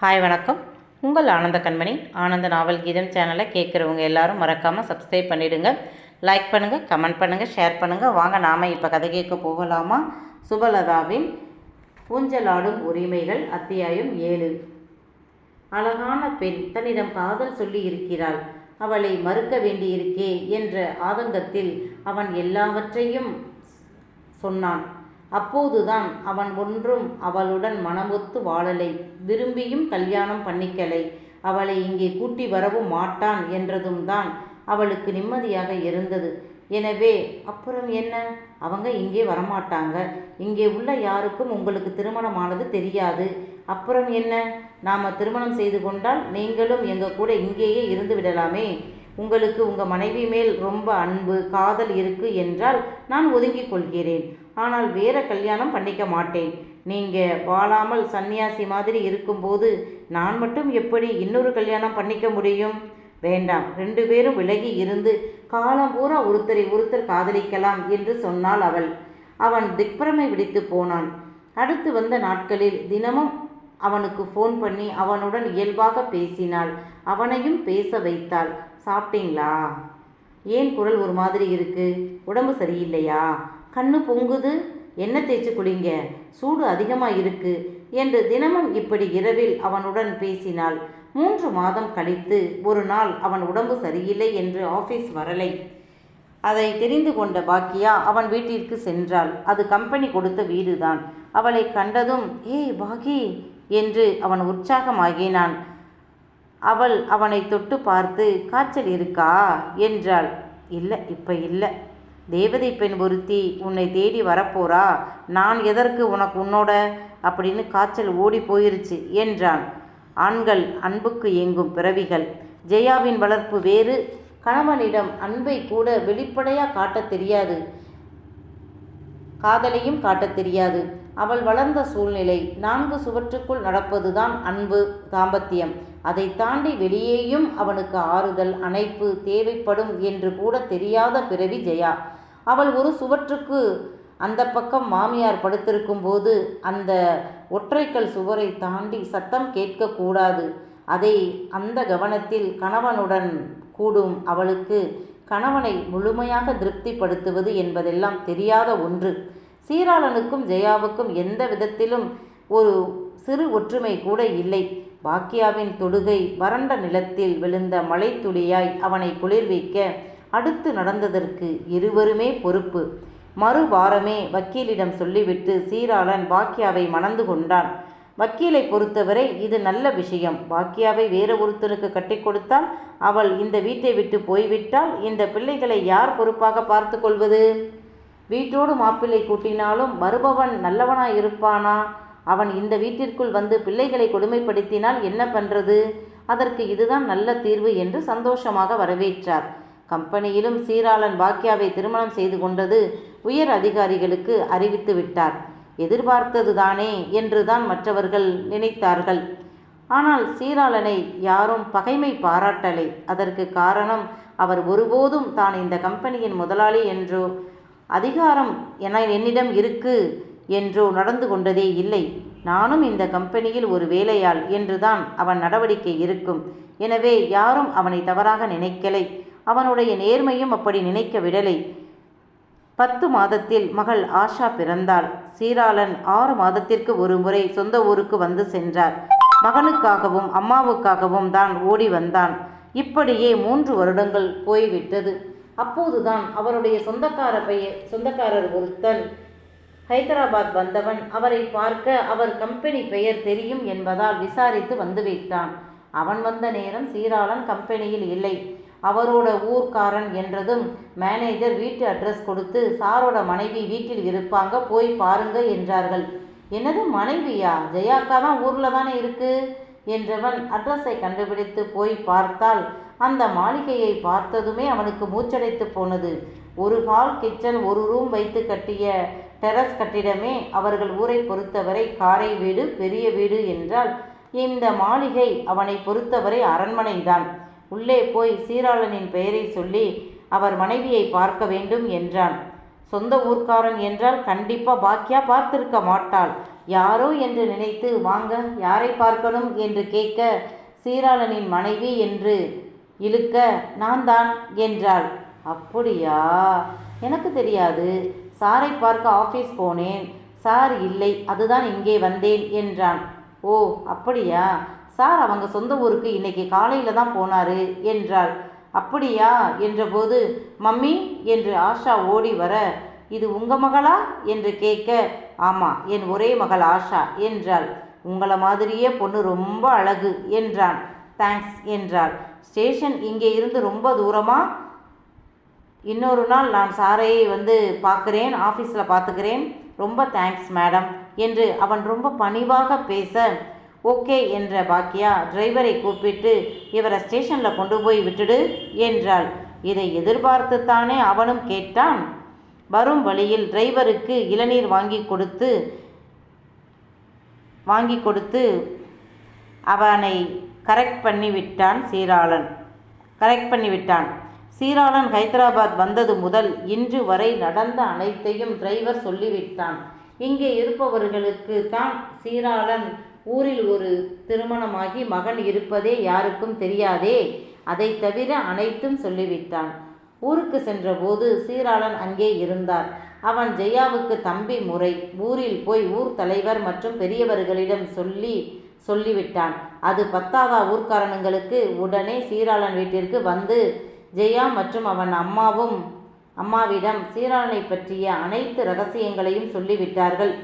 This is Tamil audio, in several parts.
ஹாய் வணக்கம். உங்கள் ஆனந்த கண்மணி. ஆனந்த நாவல் கீதம் சேனலை கேட்குறவங்க எல்லாரும் மறக்காமல் சப்ஸ்கிரைப் பண்ணிவிடுங்க லைக் பண்ணுங்கள் கமெண்ட் பண்ணுங்கள் ஷேர் பண்ணுங்கள் வாங்க நாம் இப்போ கதை கேட்க போகலாமா? சுபலதாவின் ஊஞ்சலாடும் உரிமைகள் அத்தியாயம் ஏழு. அழகான பெண் தன்னிடம் காதல் சொல்லி இருக்கிறாள். அவளை மறுக்க வேண்டியிருக்கே என்ற ஆதங்கத்தில் அவன் எல்லாவற்றையும் சொன்னான். அப்போதுதான் அவன் ஒன்றும் அவளுடன் மனமொத்து வாழலை. விரும்பியும் கல்யாணம் பண்ணிக்கலை. அவளை இங்கே கூட்டி வரவும் மாட்டான் என்றதும் தான் அவளுக்கு நிம்மதியாக இருந்தது. எனவே அப்புறம் என்ன? அவங்க இங்கே வரமாட்டாங்க. இங்கே உள்ள யாருக்கும் உங்களுக்கு திருமணமானது தெரியாது. அப்புறம் என்ன? நாம் திருமணம் செய்து கொண்டால் நீங்களும் எங்கள் கூட இங்கேயே இருந்து விடலாமே. உங்களுக்கு உங்கள் மனைவி மேல் ரொம்ப அன்பு காதல் இருக்கு என்றால் நான் ஒதுங்கிக் கொள்கிறேன். ஆனால் வேற கல்யாணம் பண்ணிக்க மாட்டேன். நீங்கள் வாழாமல் சன்னியாசி மாதிரி இருக்கும்போது நான் மட்டும் எப்படி இன்னொரு கல்யாணம் பண்ணிக்க முடியும்? வேண்டாம். ரெண்டு பேரும் விலகி இருந்து காலம் பூரா ஒருத்தரை ஒருத்தர் காதலிக்கலாம் என்று சொன்னாள் அவள். அவன் திக்பிரமை விடுத்து போனான். அடுத்து வந்த நாட்களில் தினமும் அவனுக்கு ஃபோன் பண்ணி அவனுடன் இயல்பாக பேசினாள். அவனையும் பேச வைத்தாள். சாப்பிட்டீங்களா? ஏன் குரல் ஒரு மாதிரி இருக்கு? உடம்பு சரியில்லையா? கண்ணு பொங்குது என்ன தேய்ச்சி குளிங்க சூடு அதிகமாக இருக்கு என்று தினமும் இப்படி இரவில் அவனுடன் பேசினாள். மூன்று மாதம் கழித்து ஒரு நாள் அவன் உடம்பு சரியில்லை என்று ஆஃபீஸ் வரலை. அதை தெரிந்து கொண்ட பாக்கியா அவன் வீட்டிற்கு சென்றாள். அது கம்பெனி கொடுத்த வீடுதான். அவளை கண்டதும் ஏய் பாகி என்று அவன் உற்சாகமாகினான். அவள் அவனை தொட்டு பார்த்து காய்ச்சல் இருக்கா? என்றாள். இல்லை இப்போ இல்லை. தேவதை பெண் ஒருத்தி உன்னை தேடி வரப்போறா? நான் எதற்கு உனக்கு உன்னோட? அப்படின்னு காய்ச்சல் ஓடி போயிருச்சு என்றான். ஆண்கள் அன்புக்கு ஏங்கும் பிறவிகள். ஜெயாவின் வளர்ப்பு வேறு. கணவனிடம் அன்பை கூட வெளிப்படையாக காட்டத் தெரியாது. காதலையும் காட்டத் தெரியாது. அவள் வளர்ந்த சூழ்நிலை நான்கு சுவற்றுக்குள் நடப்பதுதான் அன்பு தாம்பத்தியம். அதை தாண்டி வெளியேயும் அவனுக்கு ஆறுதல் அணைப்பு தேவைப்படும் என்று கூட தெரியாத பிறவி ஜெயா. அவள் ஒரு சுவற்றுக்கு அந்த பக்கம் மாமியார் படுத்திருக்கும் போது அந்த ஒற்றைக்கல் சுவரை தாண்டி சத்தம் கேட்கக்கூடாது அதை அந்த கவனத்தில் கணவனுடன் கூடும் அவளுக்கு கணவனை முழுமையாக திருப்திப்படுத்துவது என்பதெல்லாம் தெரியாத ஒன்று. சீராளனுக்கும் ஜெயாவுக்கும் எந்த விதத்திலும் ஒரு சிறு ஒற்றுமை கூட இல்லை. பாக்கியாவின் தொடுகை வறண்ட நிலத்தில் விழுந்த மலைத்துளியாய் அவனை குளிர்விக்க அடுத்து நடந்ததற்கு இருவருமே பொறுப்பு. மறுவாரமே வக்கீலிடம் சொல்லிவிட்டு சீராளன் பாக்கியாவை மணந்து கொண்டான். வக்கீலை பொறுத்தவரை இது நல்ல விஷயம். பாக்கியாவை வேற ஒருத்தனுக்கு கட்டி கொடுத்தால் அவள் இந்த வீட்டை விட்டு போய்விட்டால் இந்த பிள்ளைகளை யார் பொறுப்பாக பார்த்து கொள்வது? வீட்டோடு மாப்பிள்ளை கூட்டினாலும் வருபவன் நல்லவனாய் இருப்பானா அவன் இந்த வீட்டிற்குள் வந்து பிள்ளைகளை கொடுமைப்படுத்தினால் என்ன பண்ணுறது அதற்கு இதுதான் நல்ல தீர்வு என்று சந்தோஷமாக வரவேற்றார். கம்பெனியிலும் சீராளன் பாக்கியாவை திருமணம் செய்து கொண்டது உயர் அதிகாரிகளுக்கு அறிவித்து விட்டார். எதிர்பார்த்ததுதானே என்றுதான் மற்றவர்கள் நினைத்தார்கள். ஆனால் சீராளனை யாரும் பகைமை பாராட்டலை. அதற்கு காரணம் அவர் ஒருபோதும் தான் இந்த கம்பெனியின் முதலாளி என்றோ அதிகாரம் என என்னிடம் இருக்கு. என்றோ நடந்து கொண்டதே இல்லை. நானும் இந்த கம்பெனியில் ஒரு வேலையாள் என்றுதான் அவன் நடவடிக்கை இருக்கும். எனவே யாரும் அவனை தவறாக நினைக்கலை. அவனுடைய நேர்மையும் அப்படி நினைக்க விடலை. பத்து மாதத்தில் மகள் ஆஷா பிறந்தாள். சீராளன் ஆறு மாதத்திற்கு ஒரு முறை சொந்த ஊருக்கு வந்து சென்றார். மகனுக்காகவும் அம்மாவுக்காகவும் தான் ஓடி வந்தான். இப்படியே மூன்று வருடங்கள் போய்விட்டது. அப்போதுதான் அவருடைய சொந்தக்கார பைய சொந்தக்காரர் ஒருத்தன் ஹைதராபாத் வந்தவன் அவரை பார்க்க அவர் கம்பெனி பெயர் தெரியும் என்பதால் விசாரித்து வந்துவிட்டான். அவன் வந்த நேரம் சீராளன் கம்பெனியில் இல்லை. அவரோட ஊர்க்காரன் என்றதும் மேனேஜர் வீட்டு அட்ரஸ் கொடுத்து சாரோட மனைவி வீட்டில் இருப்பாங்க போய் பாருங்க என்றார்கள். என்னது மனைவியா? ஜெயாக்கா தான் ஊரில் தானே இருக்கு? என்றவன் அட்ரஸை கண்டுபிடித்து போய் பார்த்தால் அந்த மாளிகையை பார்த்ததுமே அவனுக்கு மூச்சடைத்து போனது. ஒரு ஹால் கிச்சன் ஒரு ரூம் வைத்து கட்டிய டெரஸ் கட்டிடமே அவர்கள் ஊரை பொறுத்தவரை காரை வீடு பெரிய வீடு என்றால் இந்த மாளிகை அவனை பொறுத்தவரை அரண்மனைதான். உள்ளே போய் சீராளனின் பெயரை சொல்லி அவர் மனைவியை பார்க்க வேண்டும் என்றான். சொந்த ஊர்க்காரன் என்றால் கண்டிப்பா பாக்கியா பார்த்திருக்க மாட்டாள். யாரோ என்று நினைத்து வாங்க யாரை பார்க்கணும் என்று கேட்க சீராளனின் மனைவி என்று இழுக்க நான் தான் என்றாள். அப்படியா? எனக்கு தெரியாது. சாரை பார்க்க ஆஃபீஸ் போனேன். சார் இல்லை அதுதான் இங்கே வந்தேன் என்றான். ஓ அப்படியா? சார் அவங்க சொந்த ஊருக்கு இன்னைக்கு காலையில் தான் போனாரு என்றாள். அப்படியா? என்றபோது மம்மி என்று ஆஷா ஓடி வர இது உங்கள் மகளா? என்று கேட்க ஆமாம் என் ஒரே மகள் ஆஷா என்றாள். உங்களை மாதிரியே பொண்ணு ரொம்ப அழகு என்றான். தேங்க்ஸ் என்றாள். ஸ்டேஷன் இங்கே இருந்து ரொம்ப தூரமாக இன்னொரு நாள் நான் சாரையை வந்து பார்க்குறேன் ஆஃபீஸில் பார்த்துக்கிறேன். ரொம்ப தேங்க்ஸ் மேடம் என்று அவன் ரொம்ப பணிவாக பேச ஓகே என்ற பாக்கியா டிரைவரை கூப்பிட்டு இவரை ஸ்டேஷனில் கொண்டு போய் விட்டுடு என்றாள். இதை எதிர்பார்த்துத்தானே அவனும் கேட்டான். வரும் வழியில் டிரைவருக்கு இளநீர் வாங்கி கொடுத்து வாங்கி கொடுத்து அவனை கரெக்ட் பண்ணி விட்டான் சீராளன். கரெக்ட் பண்ணி விட்டான் சீராளன் ஹைதராபாத் வந்தது முதல் இன்று வரை நடந்த அனைத்தையும் டிரைவர் சொல்லிவிட்டான். இங்கே இருப்பவர்களுக்கு தான் சீராளன் ஊரில் ஒரு திருமணமாகி மகன் இருப்பதே யாருக்கும் தெரியாதே. அதை தவிர அனைத்தும் சொல்லிவிட்டான். ஊருக்கு சென்றபோது சீராளன் அங்கே இருந்தார். அவன் ஜெயாவுக்கு தம்பி முறை. ஊரில் போய் ஊர் தலைவர் மற்றும் பெரியவர்களிடம் சொல்லி சொல்லிவிட்டான். அது பத்தாதா ஊர்க்காரனுங்களுக்கு உடனே சீராளன் வீட்டிற்கு வந்து ஜெயா மற்றும் அவன் அம்மாவும் அம்மாவிடம் சீராளனை பற்றிய அனைத்து ரகசியங்களையும் சொல்லிவிட்டார்கள்.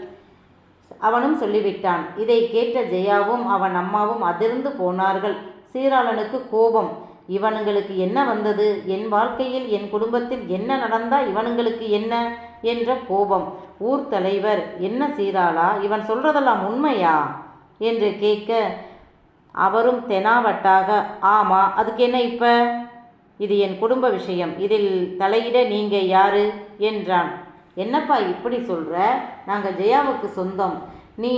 அவனும் சொல்லிவிட்டான் இதை கேட்ட ஜெயாவும் அவன் அம்மாவும் அதிர்ந்து போனார்கள். சீராளனுக்கு கோபம் இவனுங்களுக்கு என்ன வந்தது? என் வாழ்க்கையில் என் குடும்பத்தில் என்ன நடந்தா இவனுங்களுக்கு என்ன? என்ற கோபம். ஊர் தலைவர் என்ன சீராளா இவன் சொல்றதெல்லாம் உண்மையா? என்று கேட்க அவரும் தெனாவட்டாக ஆமா அதுக்கு என்ன இப்போ? இது என் குடும்ப விஷயம். இதில் தலையிட நீங்க யாரு? என்றான். என்னப்பா இப்படி சொல்ற? நாங்கள் ஜெயாவுக்கு சொந்தம். நீ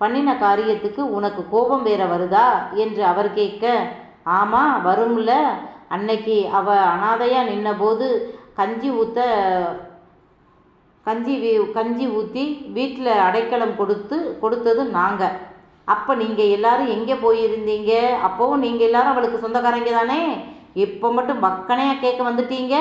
பண்ணின காரியத்துக்கு உனக்கு கோபம் வேற வருதா? என்று அவர் கேட்க ஆமா வரும்ல. அன்னைக்கு அவ அனாதையா நின்னபோது கஞ்சி ஊத்த கஞ்சி வீ கஞ்சி ஊற்றி வீட்டில் அடைக்கலம் கொடுத்து கொடுத்தது நாங்கள் அப்போ நீங்கள் எல்லாரும் எங்கே போயிருந்தீங்க? அப்போவும் நீங்கள் எல்லாரும் அவளுக்கு சொந்தக்காரங்க தானே? இப்போ மட்டும் பக்கனையாக கேட்க வந்துட்டீங்க?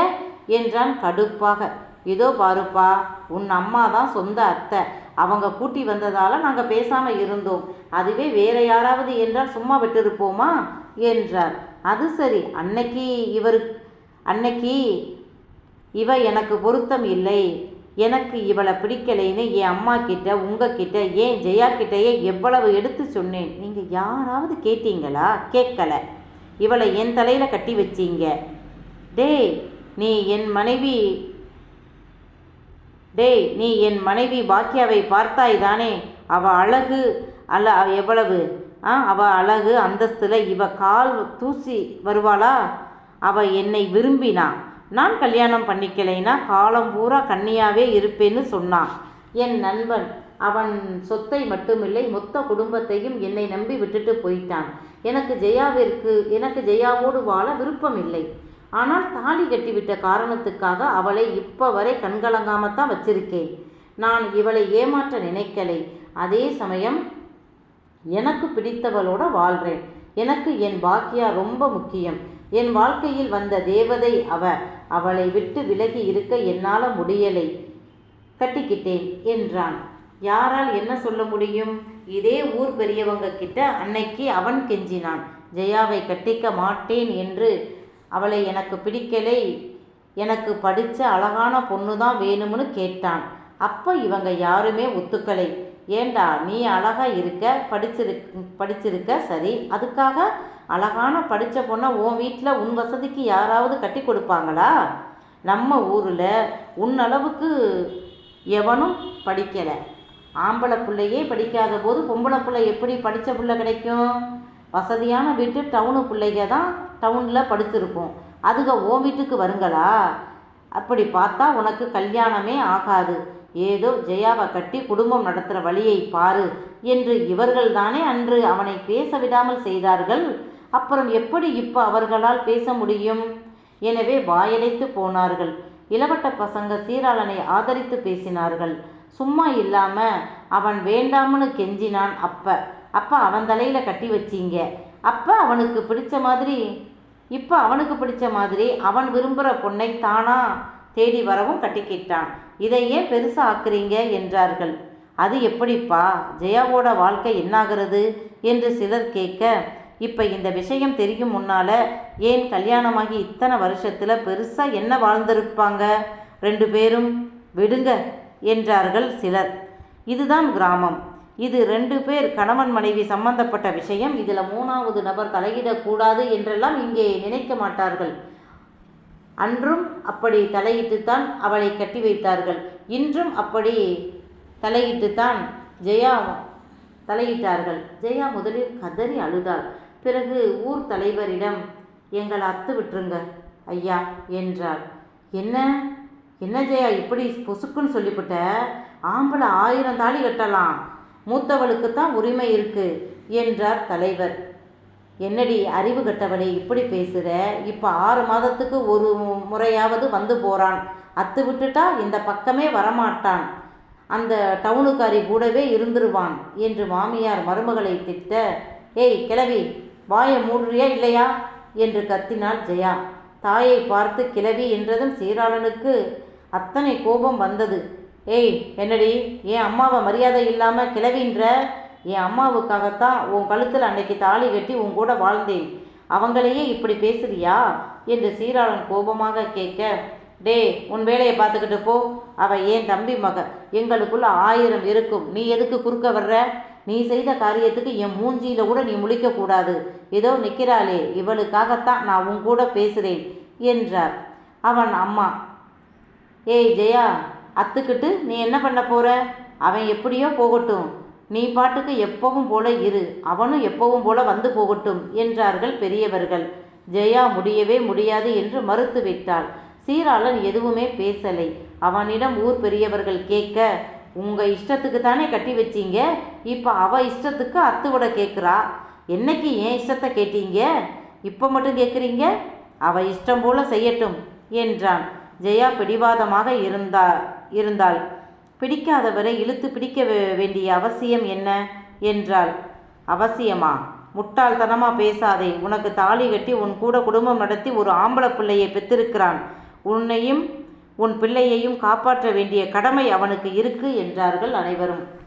என்றான் கடுப்பாக. இதோ பாருப்பா உன் அம்மா தான் சொந்த அத்தை. அவங்க கூட்டி வந்ததால் நாங்கள் பேசாமல் இருந்தோம். அதுவே வேற யாராவது என்றால் சும்மா விட்டிருப்போமா? என்றார். அது சரி அன்னைக்கு இவர் அன்னைக்கு இவ எனக்கு பொருத்தம் இல்லை. எனக்கு இவளை பிடிக்கலைன்னு என் அம்மா கிட்ட உங்ககிட்ட ஏன் ஜெயா கிட்டேயே எவ்வளவு எடுத்து சொன்னேன். நீங்கள் யாராவது கேட்டீங்களா? கேட்கல. இவளை என் தலையில் கட்டி வச்சீங்க. டேய் நீ என் மனைவி டேய் நீ என் மனைவி பாக்கியாவை பார்த்தாய் தானே அவ அழகு அல்ல எவ்வளவு? ஆ அவ அழகு அந்தஸ்தில் இவ கால் தூசி வருவாளா? அவ என்னை விரும்பினா? நான் கல்யாணம் பண்ணிக்கலைனா காலம் பூரா கன்னியாவே இருப்பேன்னு சொன்னான் என் நண்பன் அவன் சொத்தை மட்டுமில்லை மொத்த குடும்பத்தையும் என்னை நம்பி விட்டுட்டு போயிட்டான். எனக்கு ஜெயாவிற்கு எனக்கு ஜெயாவோடு வாழ விருப்பம் இல்லை ஆனால் தாலி கட்டிவிட்ட காரணத்துக்காக அவளை இப்போ வரை கண்கலங்காமத்தான் வச்சிருக்கேன். நான் இவளை ஏமாற்ற நினைக்கலை. அதே சமயம் எனக்கு பிடித்தவளோட வாழ்கிறேன் எனக்கு என் பாக்கியா ரொம்ப முக்கியம். என் வாழ்க்கையில் வந்த தேவதை அவ. அவளை விட்டு விலகி இருக்க என்னால் முடியலை. கட்டிக்கிட்டேன் என்றான். யாரால் என்ன சொல்ல முடியும்? இதே ஊர் பெரியவங்க கிட்ட அன்னைக்கு அவன் கெஞ்சினான். ஜெயாவை கட்டிக்க மாட்டேன் என்று. அவளை எனக்கு பிடிக்கலை. எனக்கு படித்த அழகான பொண்ணு தான் வேணும்னு கேட்டான். அப்போ இவங்க யாருமே ஒத்துக்கலை. ஏண்டா நீ அழகாக இருக்க படிச்சிருக்க படிச்சிருக்க? சரி அதுக்காக அழகான படித்த பொண்ணை உன் வீட்டில் உன் வசதிக்கு யாராவது கட்டி கொடுப்பாங்களா? நம்ம ஊரில் உன்னளவுக்கு எவனும் படிக்கலை. ஆம்பளை பிள்ளையே படிக்காத போது பொம்பளை பிள்ளை எப்படி படித்த பிள்ளை கிடைக்கும்? வசதியான வீட்டு டவுனு பிள்ளைங்க தான் டவுனில் படிச்சிருக்கும் அதுக ஓ வீட்டுக்கு வருங்களா? அப்படி பார்த்தா உனக்கு கல்யாணமே ஆகாது. ஏதோ ஜெயாவை கட்டி குடும்பம் நடத்துகிற வழியை பாரு என்று இவர்கள் தானே அன்று அவனை பேச விடாமல் செய்தார்கள். அப்புறம் எப்படி இப்போ அவர்களால் பேச முடியும்? எனவே வாயடைத்து போனார்கள். இளவட்ட பசங்க சீராளனை ஆதரித்து பேசினார்கள். சும்மா இல்லாமல் அவன் வேண்டாம்னு கெஞ்சினான் அப்ப. அப்போ அவன் தலையில் கட்டி வச்சீங்க. அப்போ அவனுக்கு பிடிச்ச மாதிரி இப்போ அவனுக்கு பிடிச்ச மாதிரி அவன் விரும்புகிற பொண்ணை தானா தேடி வரவும் கட்டிக்கிட்டான் இதை ஏன் பெருசா ஆக்குறீங்க? என்றார்கள். அது எப்படிப்பா? ஜெயாவோட வாழ்க்கை என்னாகிறது? என்று சிலர் கேட்க இப்போ இந்த விஷயம் தெரியும் முன்னால ஏன் கல்யாணமாகி இத்தனை வருஷத்தில் பெருசாக என்ன வாழ்ந்திருப்பாங்க? ரெண்டு பேரும் விடுங்க. என்றார்கள் சிலர். இதுதான் கிராமம். இது ரெண்டு பேர் கணவன் மனைவி சம்பந்தப்பட்ட விஷயம். இதில் மூணாவது நபர் தலையிடக்கூடாது என்றெல்லாம் இங்கே நினைக்க மாட்டார்கள். அன்றும் அப்படி தலையிட்டுத்தான் அவளை கட்டி வைத்தார்கள். இன்றும் அப்படி தலையிட்டுத்தான் ஜெயா தலையிட்டார்கள். ஜெயா முதலில் கதறி அழுதாள். பிறகு ஊர் தலைவரிடம் எங்களை அத்து விட்டுருங்க ஐயா என்றாள். என்ன? என்ன ஜெயா இப்படி பொசுக்குன்னு சொல்லிவிட்ட? ஆம்பளை ஆயிரம் தாலி கட்டலாம். மூத்தவளுக்கு தான் உரிமை இருக்கு என்றார் தலைவர். என்னடி அறிவு கட்டவளே இப்படி பேசுகிற இப்போ ஆறு மாதத்துக்கு ஒரு முறையாவது வந்து போகிறான் அத்து விட்டுட்டா இந்த பக்கமே வரமாட்டான். அந்த டவுனுக்காரி கூடவே இருந்துருவான் என்று மாமியார் மருமகளை திட்ட. ஏய் கிளவி வாயை மூடுறியா இல்லையா? என்று கத்தினாள் ஜெயா. தாயை பார்த்து கிளவி என்றதும் சீராளனுக்கு அத்தனை கோபம் வந்தது. ஏய் என்னடி என் அம்மாவை மரியாதை இல்லாமல் கிளவின்ற? என் அம்மாவுக்காகத்தான் உன் கழுத்தில் அன்னைக்கு தாலி கட்டி உன் கூட வாழ்ந்தேன். அவங்களையே இப்படி பேசுறியா? என்று சீராளன் கோபமாக கேட்க டே உன் வேலையை பார்த்துக்கிட்டு போ. அவள் ஏன் தம்பி மக? எங்களுக்குள்ள ஆயிரம் இருக்கும். நீ எதுக்கு குறுக்க வர்ற? நீ செய்த காரியத்துக்கு என் மூஞ்சியில் கூட நீ முழிக்கக்கூடாது ஏதோ நிற்கிறாளே இவளுக்காகத்தான் நான் உன் கூட பேசுகிறேன் என்றார். அவன் அம்மா ஏய் ஜெயா அத்துக்கிட்டு நீ என்ன பண்ண போற? அவன் எப்படியோ போகட்டும். நீ பாட்டுக்கு எப்பவும் போல இரு. அவனும் எப்பவும் போல வந்து போகட்டும் என்றார்கள் பெரியவர்கள். ஜெயா முடியவே முடியாது என்று மறுத்து விட்டாள். சீராளன் எதுவுமே பேசலை. அவனிடம் ஊர் பெரியவர்கள் கேட்க உங்க இஷ்டத்துக்கு தானே கட்டி வச்சீங்க? இப்போ அவ இஷ்டத்துக்கு அத்துவிட கேட்குறா? என்னைக்கு ஏன் இஷ்டத்தை கேட்டீங்க? இப்போ மட்டும் கேட்குறீங்க? அவ இஷ்டம் போல செய்யட்டும் என்றான். ஜெயா பிடிவாதமாக இருந்தா இருந்தாள். பிடிக்காதவரை இழுத்து பிடிக்க வேண்டிய அவசியம் என்ன? என்றாள். அவசியமா? முட்டாள்தனமா பேசாதே. உனக்கு தாலி கட்டி உன் கூட குடும்பம் நடத்தி ஒரு ஆம்பளை பிள்ளையை பெற்றிருக்கிறான். உன்னையும் உன் பிள்ளையையும் காப்பாற்ற வேண்டிய கடமை அவனுக்கு இருக்கு என்றார்கள் அனைவரும்.